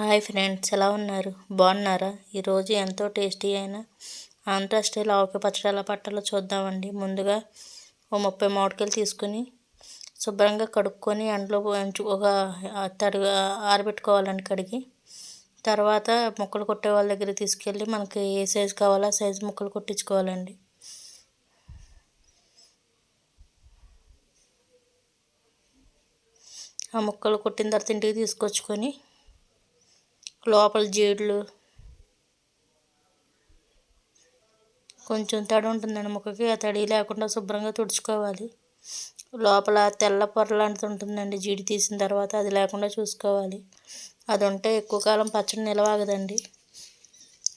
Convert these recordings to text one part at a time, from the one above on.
Hi friends ఎలా ఉన్నారు? బాగున్నారా? ఈరోజు ఎంతో టేస్టీ అయిన ఆంధ్ర స్టైల్ ఆవకాయ పచ్చడి ఎలా పట్టాలో చూద్దామండి. ముందుగా ఓ ముప్పై మామిడికాయలు తీసుకుని శుభ్రంగా కడుక్కొని ఎండలో ఒక తడి ఆరబెట్టుకోవాలండి కడిగి. తర్వాత ముక్కలు కొట్టే వాళ్ళ దగ్గర తీసుకెళ్ళి మనకి ఏ సైజు కావాలో ఆ సైజు ముక్కలు కొట్టించుకోవాలండి. ఆ ముక్కలు కొట్టిన తర్వాత ఇంటికి తీసుకొచ్చుకొని లోపల జీడులు కొంచెం తడి ఉంటుందండి ముక్కకి ఆ తడి లేకుండా శుభ్రంగా తుడుచుకోవాలి. లోపల తెల్ల పొర లాంటిది ఉంటుందండి జీడి తీసిన తర్వాత అది లేకుండా చూసుకోవాలి. అది ఉంటే ఎక్కువ కాలం పచ్చడి నిలవాగదండి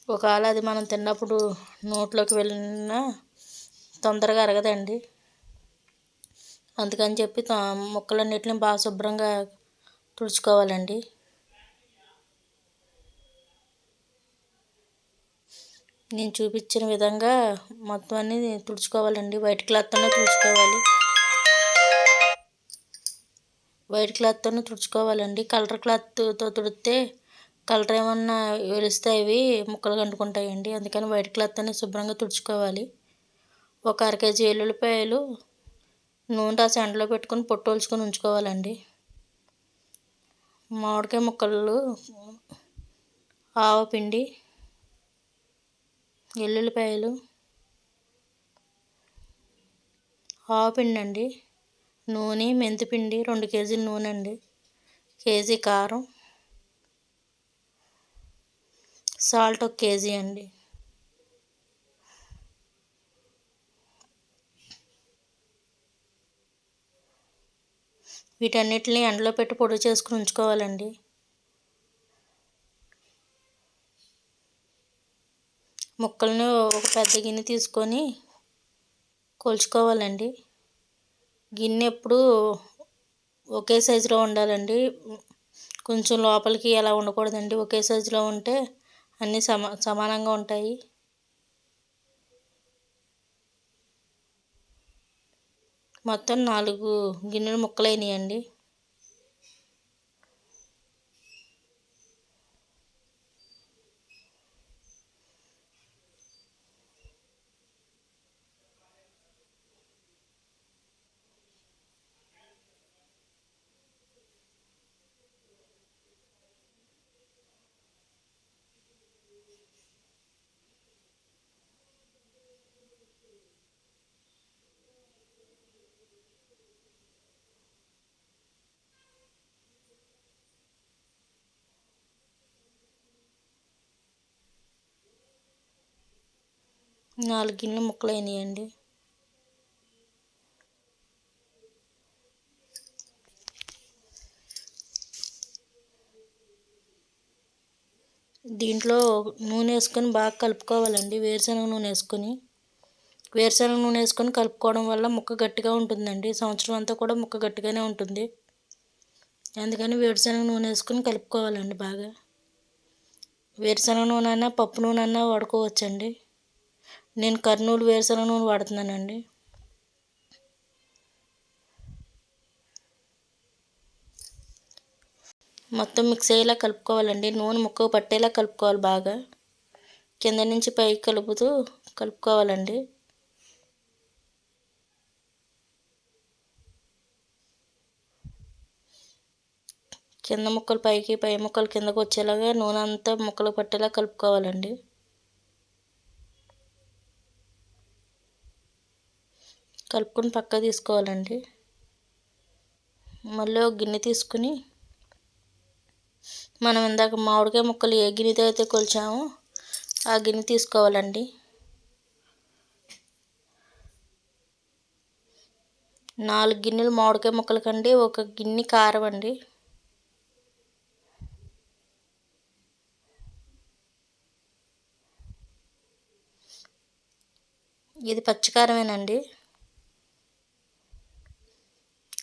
ఒకవేళ అది మనం తిన్నప్పుడు నోట్లోకి వెళ్ళినా తొందరగా అరగదండి. అందుకని చెప్పి ముక్కలన్నిటిని బాగా శుభ్రంగా తుడుచుకోవాలండి. నేను చూపించిన విధంగా మొత్తం అన్ని తుడుచుకోవాలండి. వైట్ క్లాత్తోనే తుడుచుకోవాలి. వైట్ క్లాత్తోనే తుడుచుకోవాలండి. కలర్ క్లాత్తో తుడితే కలర్ ఏమన్నా వెలిస్తే అవి ముక్కలు కంటుకుంటాయండి అందుకని వైట్ క్లాత్తోనే శుభ్రంగా తుడుచుకోవాలి. ఒక అర కేజీ ఎల్లుల్లిపాయలు నూనె రాసి ఎండలో పెట్టుకొని పొట్టోల్చుకొని ఉంచుకోవాలండి. మామిడికాయ ముక్కలు ఆవపిండి ఎల్లుల్లిపాయలు ఆవపిండి అండి. నూనె మెంతిపిండి రెండు కేజీల నూనె అండి. కేజీ కారం సాల్ట్ ఒక కేజీ అండి. వీటన్నిటిని ఎండలో పెట్టి పొడి చేసుకుని ఉంచుకోవాలండి. ముక్కల్ని ఒక పెద్ద గిన్నె తీసుకొని కొలుచుకోవాలండి. గిన్నె ఎప్పుడు ఒకే సైజులో ఉండాలండి. కొంచెం లోపలికి అలా ఉండకూడదండి. ఒకే సైజులో ఉంటే అన్నీ సమా సమానంగా ఉంటాయి. మొత్తం నాలుగు గిన్నెలు ముక్కలైనాయండి. నాలుగు గిన్నెలు ముక్కలు అయినాయండి దీంట్లో నూనె వేసుకొని బాగా కలుపుకోవాలండి వేరుశనగ నూనె వేసుకొని. వేరుశనగ నూనె వేసుకొని కలుపుకోవడం వల్ల ముక్క గట్టిగా ఉంటుందండి సంవత్సరం అంతా కూడా ముక్క గట్టిగానే ఉంటుంది. అందుకని వేరుశనగ నూనె వేసుకొని కలుపుకోవాలండి బాగా. వేరుశనగ నూనె అయినా పప్పు నూనె అయినా వాడుకోవచ్చండి. నేను కర్నూలు వేరుశనగ నూనె వాడుతున్నానండి. మొత్తం మిక్స్ అయ్యేలా కలుపుకోవాలండి. నూనె ముక్కకు పట్టేలా కలుపుకోవాలి బాగా. కింద నుంచి పైకి కలుపుతూ కలుపుకోవాలండి. కింద ముక్కలు పైకి పై ముక్కలు కిందకు వచ్చేలాగా నూనె అంతా ముక్కలు పట్టేలా కలుపుకోవాలండి. కలుపుకొని పక్క తీసుకోవాలండి. మళ్ళీ ఒక గిన్నె తీసుకుని మనం ఇందాక మామిడికాయ ముక్కలు ఏ గిన్నెతో అయితే కొలిచామో ఆ గిన్నె తీసుకోవాలండి. నాలుగు గిన్నెలు మామిడికాయ ముక్కల కండి ఒక గిన్నె కారం అండి. ఇది పచ్చికారమేనండి.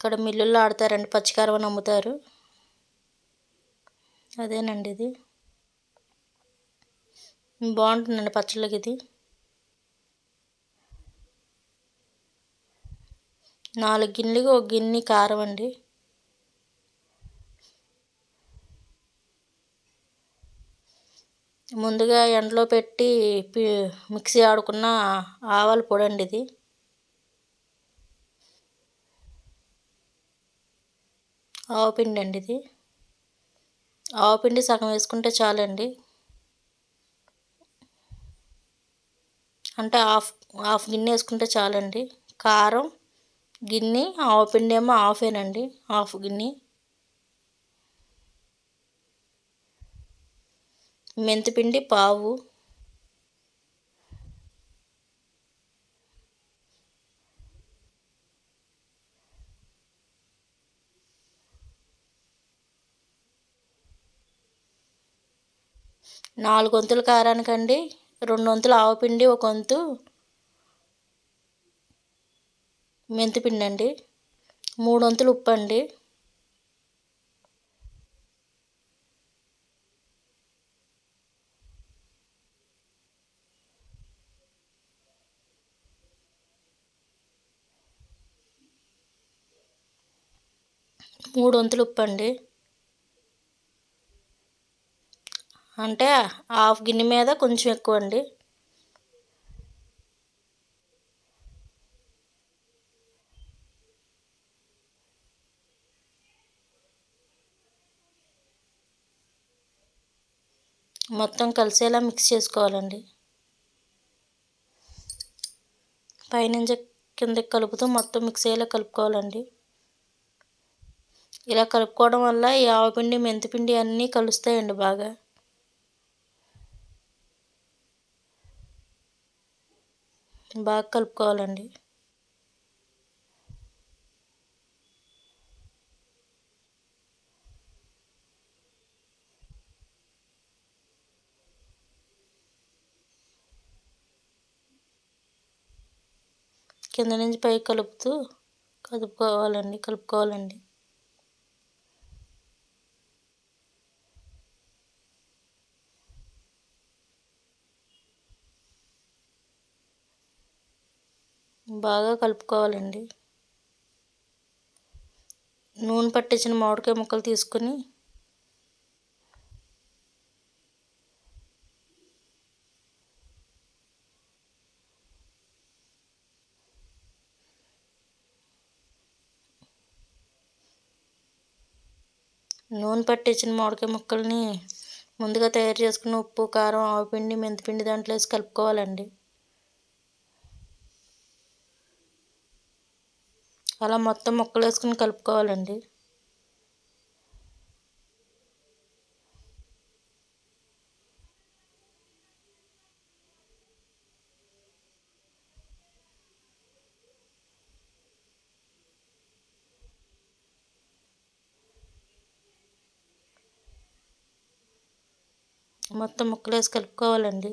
ఇక్కడ మిల్లుల్లో ఆడతారండి పచ్చికారవని అమ్ముతారు. అదేనండి ఇది. బాగుంటుందండి పచ్చళ్ళకి ఇది. నాలుగు గిన్నెలకి ఒక గిన్నె కారం అండి. ముందుగా ఎండలో పెట్టి మిక్సీ ఆడుకున్న ఆవాల పొడి అండి ఇది. ఆవపిండి అండి ఇది. ఆవపిండి సగం వేసుకుంటే చాలండి. అంటే హాఫ్ హాఫ్ గిన్నె వేసుకుంటే చాలండి. కారం గిన్నె ఆవుపిండి ఏమో హాఫేనండి హాఫ్ గిన్నె. మెంతిపిండి పావు. నాలుగు వంతుల కారానికండి రెండు వంతులు ఆవపిండి ఒక వంతు మెంతిపిండి అండి మూడు వంతులు ఉప్పు అండి మూడు వంతులు ఉప్పు అండి అంటే హాఫ్ గిన్నె మీద కొంచెం ఎక్కువ అండి. మొత్తం కలిసేలా మిక్స్ చేసుకోవాలండి. పైనుంచి కిందకి కలుపుతూ మొత్తం మిక్స్ అయ్యేలా కలుపుకోవాలండి. ఇలా కలుపుకోవడం వల్ల ఈ ఆవపిండి మెంతిపిండి అన్నీ కలుస్తాయండి బాగా. బాగా కలుపుకోవాలండి. కింద నుంచి పైకి కలుపుతూ కలుపుకోవాలండి కలుపుకోవాలండి. బాగా కలుపుకోవాలండి. నూనె పట్టించిన మామిడికాయ ముక్కలు తీసుకొని నూనె పట్టించిన మామిడికాయ ముక్కల్ని ముందుగా తయారు చేసుకున్న ఉప్పు కారం ఆవుపిండి మెంతిపిండి దాంట్లో వేసి కలుపుకోవాలండి. అలా మొత్తం ముక్కలు వేసుకుని కలుపుకోవాలండి. మొత్తం ముక్కలు వేసి కలుపుకోవాలండి.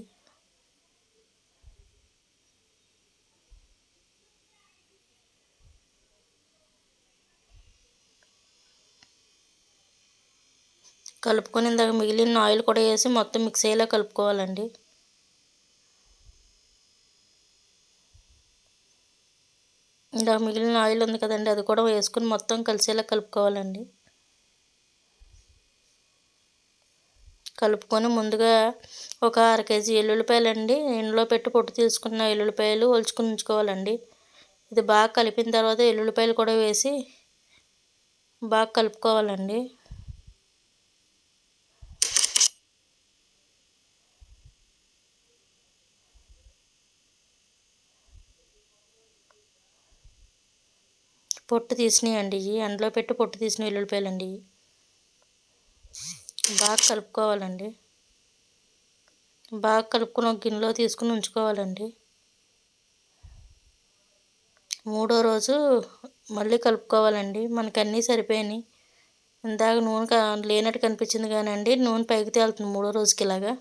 కలుపుకొని ఇందాక మిగిలిన ఆయిల్ కూడా వేసి మొత్తం మిక్స్ అయ్యేలా కలుపుకోవాలండి. ఇందాక మిగిలిన ఆయిల్ ఉంది కదండి అది కూడా వేసుకుని మొత్తం కలిసేలా కలుపుకోవాలండి. కలుపుకొని ముందుగా ఒక అర కేజీ ఎల్లుల్లిపాయలు అండి ఎండలో పెట్టి పొట్టు తీసుకున్న ఎల్లుల్లిపాయలు ఒలుచుకుని ఉంచుకోవాలండి ఇది బాగా కలిపిన తర్వాత ఎల్లుల్లిపాయలు కూడా వేసి బాగా కలుపుకోవాలండి. పొట్టు తీసినాయండి. ఎండలో పెట్టి పొట్టు తీసిన వెల్లుల్లిపాయలండి. బాగా కలుపుకోవాలండి. బాగా కలుపుకొని ఒక గిన్నెలో తీసుకుని ఉంచుకోవాలండి. మూడో రోజు మళ్ళీ కలుపుకోవాలండి. మనకు అన్నీ సరిపోయినాయి. ఇందాక నూనె లేనట్టు కనిపించింది కానండి నూనె పైకి తేలుతుంది మూడో రోజుకి ఇలాగా.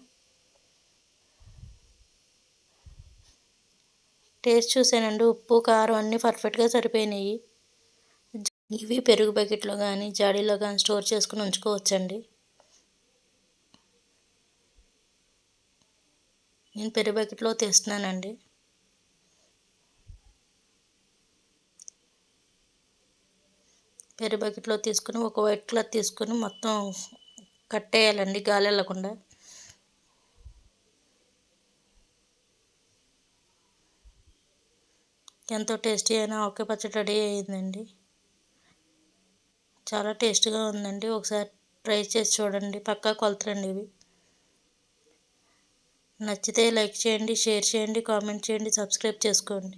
టేస్ట్ చూసానండి ఉప్పు కారం అన్నీ పర్ఫెక్ట్గా సరిపోయినాయి. ఇవి పెరుగు ప్యాకెట్లో కానీ జాడీలో కానీ స్టోర్ చేసుకుని ఉంచుకోవచ్చండి. నేను పెరుగు ప్యాకెట్లో తెస్తున్నానండి. పెరుగు ప్యాకెట్లో తీసుకుని ఒక వైట్ క్లాత్ తీసుకుని మొత్తం కట్టేయాలండి గాలి వెళ్ళకుండా. ఎంతో టేస్టీ అయినా ఒకే పచ్చడి రెడీ అయ్యిందండి చాలా టేస్ట్గా ఉందండి. ఒకసారి ట్రై చేసి చూడండి. పక్కా కొలతలండి ఇవి. నచ్చితే లైక్ చేయండి షేర్ చేయండి కామెంట్ చేయండి సబ్స్క్రైబ్ చేసుకోండి.